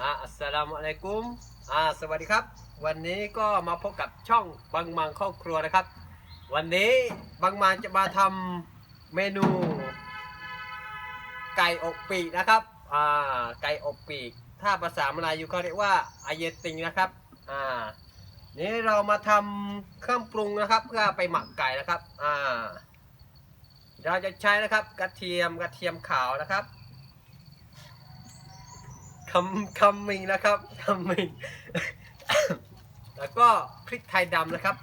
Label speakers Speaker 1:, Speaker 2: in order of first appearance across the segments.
Speaker 1: อ่าอัสสลามุอะลัยกุมอ่าสวัสดีครับ วันนี้ก็มาพบกับช่องบางมังครอบครัวนะครับ วันนี้บางมังจะมาทำเมนู ไก่อกปีกนะครับอ่าไก่อกปีก ถ้าภาษามลายูเขาเรียกว่าอายติงนะครับอ่านี่เรามาทำเครื่องปรุงนะครับ เพื่อไปหมักไก่นะครับอ่าเราจะใช้นะครับกระเทียมกระเทียมขาวนะครับำคำมิงนะครับคำมิงแล้วก็พริกไทยดำนะครับ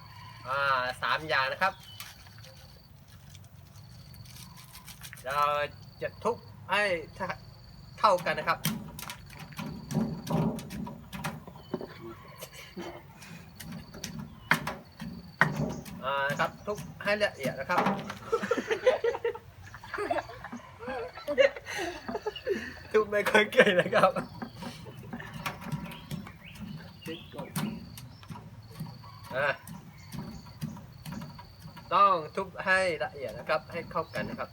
Speaker 1: อ่าสามอย่างนะครับ เราจะทุบให้เท่ากันนะครับอ่านะครับทุบให้ละเอียดนะครับทุบไม่ค่อยเก่งนะครับ ต้องทุบให้ละเอียดนะครับ ให้เข้ากันนะครับ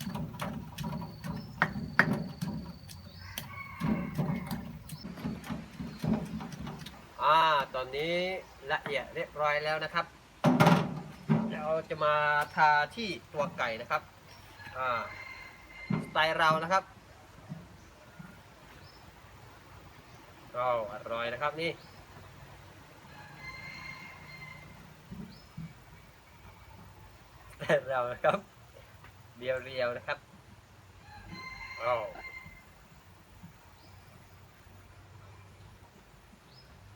Speaker 1: อ่า ตอนนี้ละเอียดเรียบร้อยแล้วนะครับ เราจะมาทาที่ตัวไก่นะครับ อ่า สไตล์เรานะครับก็อร่อยนะครับนี่ เรานะครับ เรียวๆนะครับอ้าว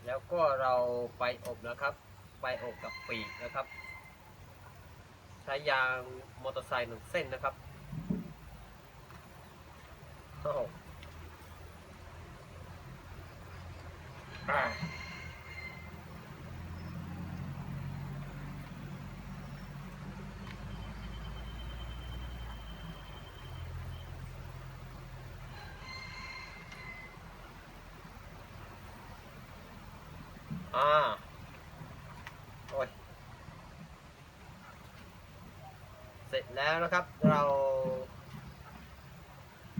Speaker 1: แล้วก็เราไปอบนะครับ ไปอบกับปีกนะครับใช้ยางมอเตอร์ไซค์หนึ่งเส้นนะครับโอ้โห อ่าโอ้ยเสร็จแล้วนะครับ เรา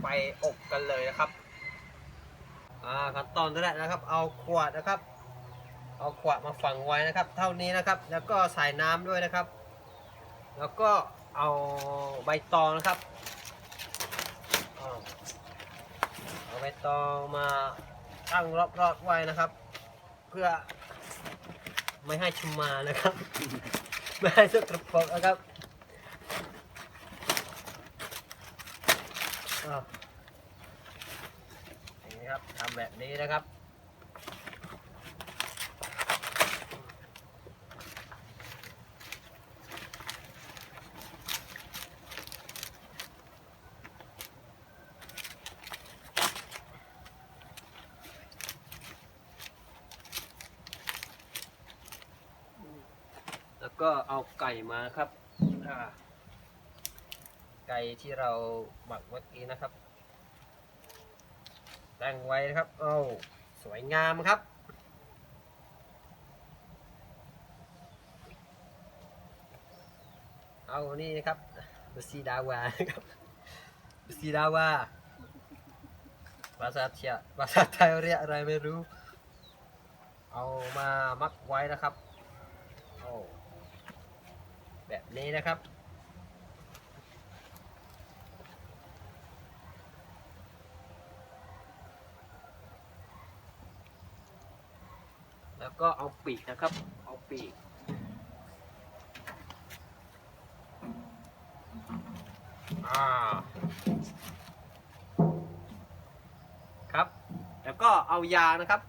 Speaker 1: ไปอบกันเลยนะครับ อ่าขั้นตอนแรกนะครับ เอาขวดนะครับ เอาขวดมาฝังไว้นะครับ เท่านี้นะครับ แล้วก็ใส่น้ำด้วยนะครับ แล้วก็เอาใบตองนะครับเอาใบตองมาตั้งรอบๆไว้นะครับ เพื่อ ไม่ให้ชุมมานะครับ ไม่ให้สกปรกนะครับอ้าอย่างนี้ครับทำแบบนี้นะครับ ก็เอาไก่มาครับ ไก่ที่เราหมักเมื่อกี้นะครับ ตั้งไว้นะครับโอ้าสวยงามครับ เอานี่นะครับบุซีดาวาครับบซีดาวาภาษาเทียภาษาไทยเรียกอะไรไม่รู้ เอามามักไว้นะครับ แบบนี้นะครับ แล้วก็เอาปีกนะครับ เอาปีกครับ แล้วก็เอายานะครับ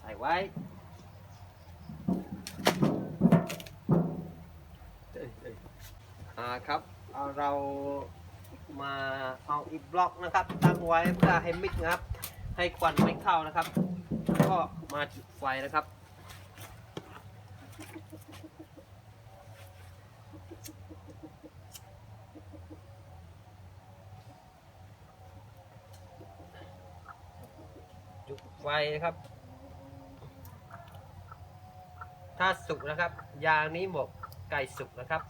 Speaker 1: ใส่ไว้ อ่าครับเอาเรามาเอาอีกบล็อกนะครับ ตั้งไว้เพื่อให้มิกนะครับ ให้ควันไม่เข้านะครับ ก็มาจุดไฟนะครับ จุดไฟนะครับ ถ้าสุกนะครับ ยางนี้หมกไก่สุกนะครับ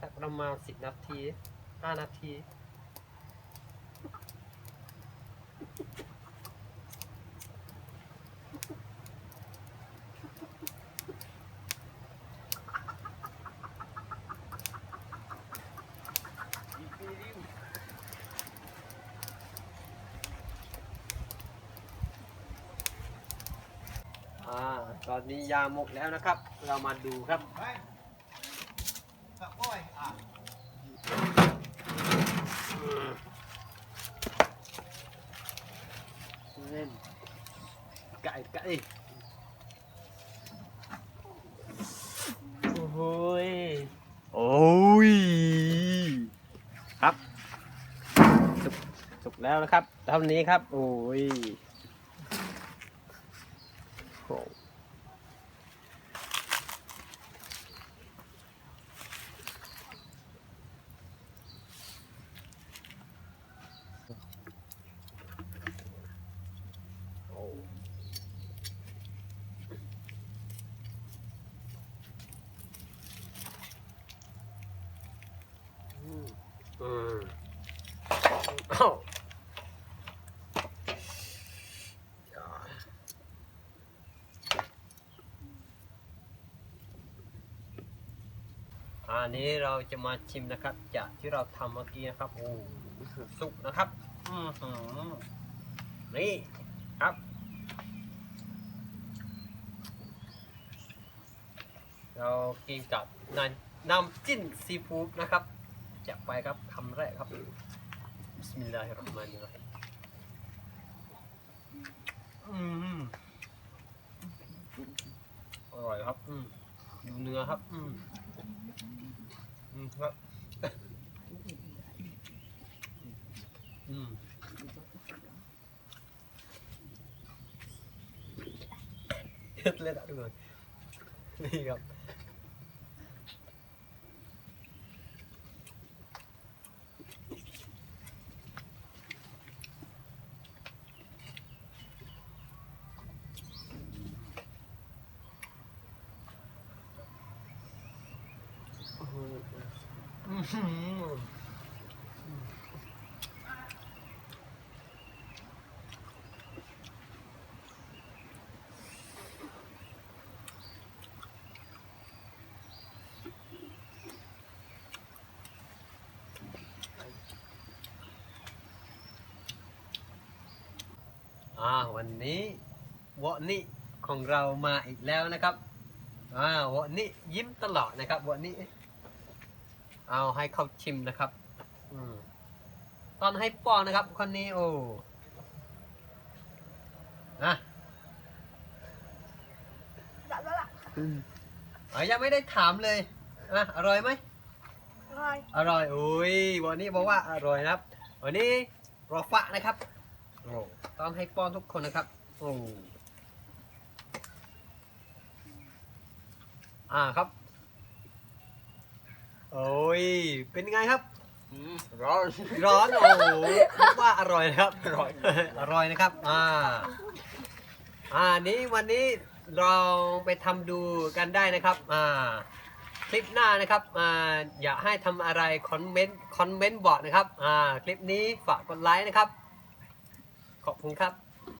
Speaker 1: สักประมาณสิบนาทีห้านาทีอ่าตอนนี้ยาหมกแล้วนะครับ เรามาดูครับ เล่นไก่ไก่โอ้โหย
Speaker 2: โอ้ย
Speaker 1: ครับสุกสุกแล้วนะครับเท่านี้ครับ โอ้ยโอ้โอ้อืมอืมเอ้า อันนี้เราจะมาชิมนะครับ จากที่เราทำเมื่อกี้นะครับ โอ้สุกนะครับ อือหือนี่ครับ เรากินกับน้ำน้ำจิ้มซีฟู้ดนะครับจะไปครับคำแรกครับบิสมิลลาฮิรเราะห์มานิรเราะฮีมอืมอร่อยครับ อืมดูเนื้อครับ อืม อืมครับอืมเฮ็ดเลยนะทุกคนนี่ครับ อ้าวันนี้วอนี่ของเรามาอีกแล้วนะครับอ่าวอนี่ยิ้มตลอดนะครับวอนี่ เอาให้เขาชิมนะครับอืมตอนให้ป้อนนะครับ คนนี้โอ้นะอ๋อยังไม่ได้ถามเลยอะอร่อยไหม
Speaker 3: อร่อย
Speaker 1: อร่อยอุ้ยวันนี้บอกว่าอร่อยนะครับ วันนี้รอฟะนะครับโอ้ตอนให้ป้อนทุกคนนะครับโอ้อ่าครับ โอ้ย เป็นไงครับ
Speaker 2: ร้อน
Speaker 1: ร้อน โอ้โหนึกว่าอร่อยนะครับ อร่อย อร่อยนะครับ อ่า อ่า นี้วันนี้เราไปทำดูกันได้นะครับ อ่า คลิปหน้านะครับ อ่า อยากให้ทำอะไรคอมเมนต์ คอมเมนต์บอกนะครับ อ่า คลิปนี้ฝากกดไลค์นะครับ ขอบคุณครับ